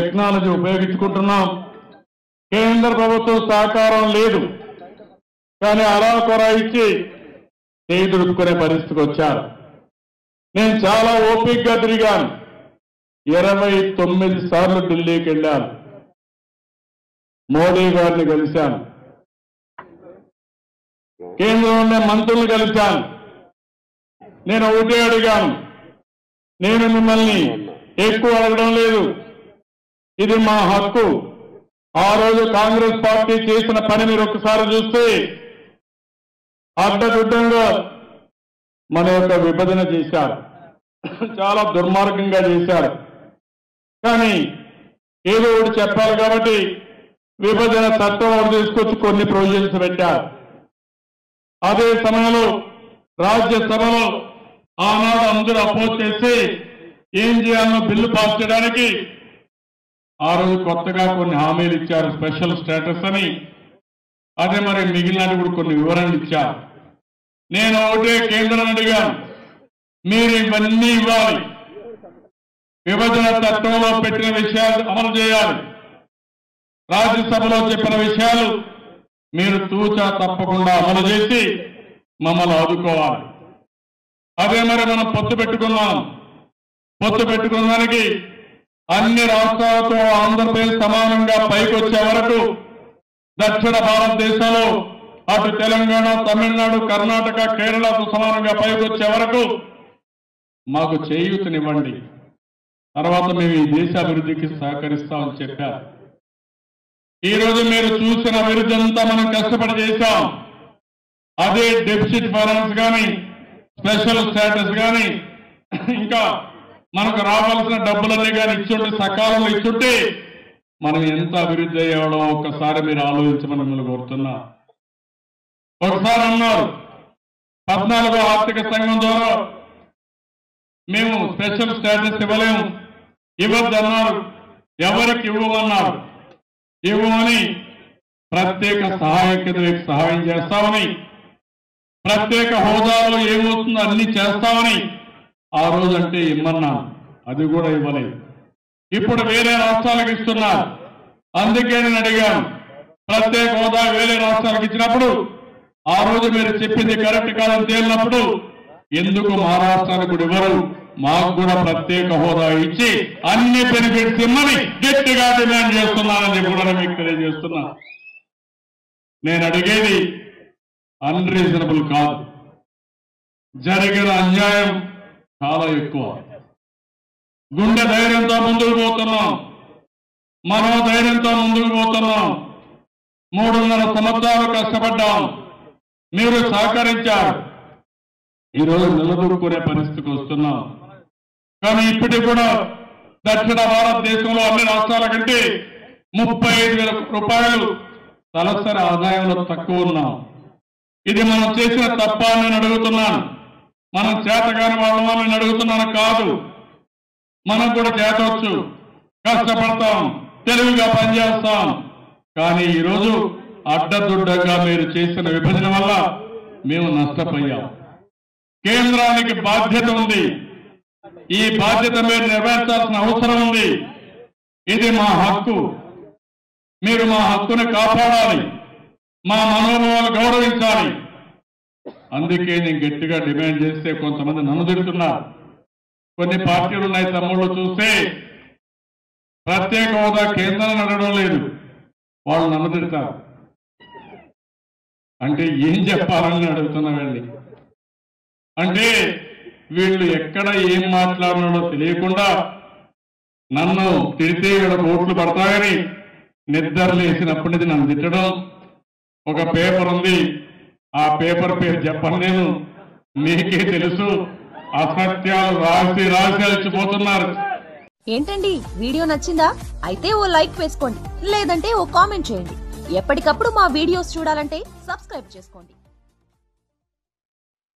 Technology ఉపయోగించుకుంటున్నాం. కేంద్ర ప్రభుత్వం సహకారం లేదు. కానీ అలా కొర ఇచ్చి చేదుడుకునే పరిస్థితికి వచ్చారు. నేను చాలా ఓపికగా తిరిగాను. ఇరవై తొమ్మిది సార్లు ఢిల్లీకి వెళ్ళాను. మోడీ గారిని కలిశాను. కేంద్రంలో మంత్రులు కలిశాను. నేను ఒకటే అడిగాను. నేను మిమ్మల్ని ఎక్కువ అడగడం లేదు. ఇది మా హక్కు. ఆ రోజు కాంగ్రెస్ పార్టీ చేసిన పని మీరు ఒకసారి చూస్తే అడ్డదిడ్డంగా మన యొక్క విభజన చేశారు. చాలా దుర్మార్గంగా చేశారు. కానీ ఏదో ఒకటి చెప్పాలి కాబట్టి విభజన చట్టం ఒకటి తీసుకొచ్చి కొన్ని ప్రొవిజన్స్ పెట్టారు. అదే సమయంలో రాజ్యసభలో ఆనాడు అందరూ అపోజ్ చేసి ఏం చేయాలనో బిల్లు పాస్ చేయడానికి ఆ రోజు కొత్తగా కొన్ని హామీలు ఇచ్చారు స్పెషల్ స్టేటస్ అని. అదే మరి మిగిలిన కూడా కొన్ని వివరణలు ఇచ్చారు. నేను ఒకటే కేంద్రం అడిగాను మీరు ఇవన్నీ ఇవ్వాలి. విభజన తత్వంలో పెట్టిన విషయాలు అమలు చేయాలి. రాజ్యసభలో చెప్పిన విషయాలు మీరు తూచా తప్పకుండా అమలు చేసి మమ్మల్ని ఆదుకోవాలి. అదే మరి మనం పొత్తు పెట్టుకున్నాం. పొత్తు పెట్టుకున్న దానికి అన్ని రాష్ట్రాలతో ఆంధ్రప్రదేశ్ సమానంగా పైకి వచ్చే వరకు దక్షిణ భారతదేశంలో అటు తెలంగాణ తమిళనాడు కర్ణాటక కేరళతో సమానంగా పైకి వచ్చే వరకు మాకు చేయూతనివ్వండి. తర్వాత మేము ఈ దేశ అభివృద్ధికి సహకరిస్తామని చెప్పారు. ఈరోజు మీరు చూసిన అభివృద్ధి అంతా మనం కష్టపడి చేశాం. అదే డెఫిసిట్ ఫైనాన్స్ కానీ స్పెషల్ స్టేటస్ కానీ ఇంకా మనకు రావాల్సిన డబ్బులన్నీ కానీ ఇచ్చుంటే సకాలంలో ఇచ్చుంటే మనం ఎంత అభివృద్ధి అయ్యేవాడో ఒక్కసారి మీరు ఆలోచించమని మిమ్మల్ని కోరుతున్నా. ఒకసారి అన్నారు పద్నాలుగో ఆర్థిక సంఘం ద్వారా మేము స్పెషల్ స్టేటస్ ఇవ్వలేము. ఇవ్వద్దన్నారు ఎవరికి ఇవ్వమన్నారు? ఇవ్వమని ప్రత్యేక సహాయం కింద సహాయం చేస్తామని ప్రత్యేక హోదాలో ఏమవుతుందో అన్ని చేస్తామని ఆ రోజు అంటే ఇమ్మన్నాను అది కూడా ఇవ్వలేదు. ఇప్పుడు వేరే రాష్ట్రాలకు ఇస్తున్నారు. అందుకే నేను అడిగాను ప్రత్యేక హోదా వేరే రాష్ట్రాలకు ఇచ్చినప్పుడు ఆ రోజు మీరు చెప్పింది కరెక్ట్ కాదని తేలినప్పుడు ఎందుకు మహారాష్ట్రానికి కూడా ఇవ్వరు? మాకు కూడా ప్రత్యేక హోదా ఇచ్చి అన్ని బెనిఫిట్స్ ఇమ్మని గట్టిగా డిమాండ్ చేస్తున్నానని కూడా మీకు తెలియజేస్తున్నా. నేను అడిగేది అన్రీజనబుల్ కాదు. జరిగిన అన్యాయం చాలా ఎక్కువ. గుండె ధైర్యంతో ముందుకు పోతున్నాం. మనో ధైర్యంతో ముందుకు పోతున్నాం. మూడున్నర సంవత్సరాలు కష్టపడ్డాం. మీరు సహకరించారు. ఈరోజు నిలదొక్కునే పరిస్థితికి వస్తున్నాం. కానీ ఇప్పటికి కూడా దక్షిణ భారతదేశంలో అన్ని రాష్ట్రాల కంటే ముప్పై ఐదు వేల రూపాయలు తలసరి ఆదాయంలో తక్కువ ఉన్నాం. ఇది మనం చేసిన తప్ప నేను అడుగుతున్నాను. మనం చేతగాని వాళ్ళమా నేను అడుగుతున్నాను కాదు. మనం కూడా చేతవచ్చు. కష్టపడతాం. తెలివిగా పనిచేస్తాం. కానీ ఈరోజు అడ్డదుడ్డగా మీరు చేసిన విభజన వల్ల మేము నష్టపోయాం. కేంద్రానికి బాధ్యత ఉంది. ఈ బాధ్యత మీరు నెరవేర్చాల్సిన అవసరం ఉంది. ఇది మా హక్కు. మీరు మా హక్కుని కాపాడాలి. మా మనోభావాలు గౌరవించాలి. అందుకే నేను గట్టిగా డిమాండ్ చేస్తే కొంతమంది నన్ను తిడుతున్నారు. కొన్ని పార్టీలు ఉన్నాయి తమ్ముళ్ళు చూస్తే ప్రత్యేక హోదా కేంద్రాన్ని అడగడం లేదు. వాళ్ళు నన్ను తిడతారు. అంటే ఏం చెప్పాలని అడుగుతున్నామండి అంటే వీళ్ళు ఎక్కడ ఏం మాట్లాడినాడో తెలియకుండా నన్ను తిడితే ఇక్కడ ఓట్లు పడతాయని నిద్ర లేచినప్పటి నుంచి నన్ను తిట్టడం ఒక పేపర్ ఉంది. ఆ పేపర్ పేరు చెప్పను నేను. మీకే తెలుసు. అసత్యాలు రాసి రాసి అలసిపోతున్నారు. ఏంటండి? వీడియో నచ్చిందా? అయితే ఓ లైక్ వేసుకోండి. లేదంటే ఓ కామెంట్ చేయండి. ఎప్పటికప్పుడు మా వీడియోస్ చూడాలంటే సబ్స్క్రైబ్ చేసుకోండి.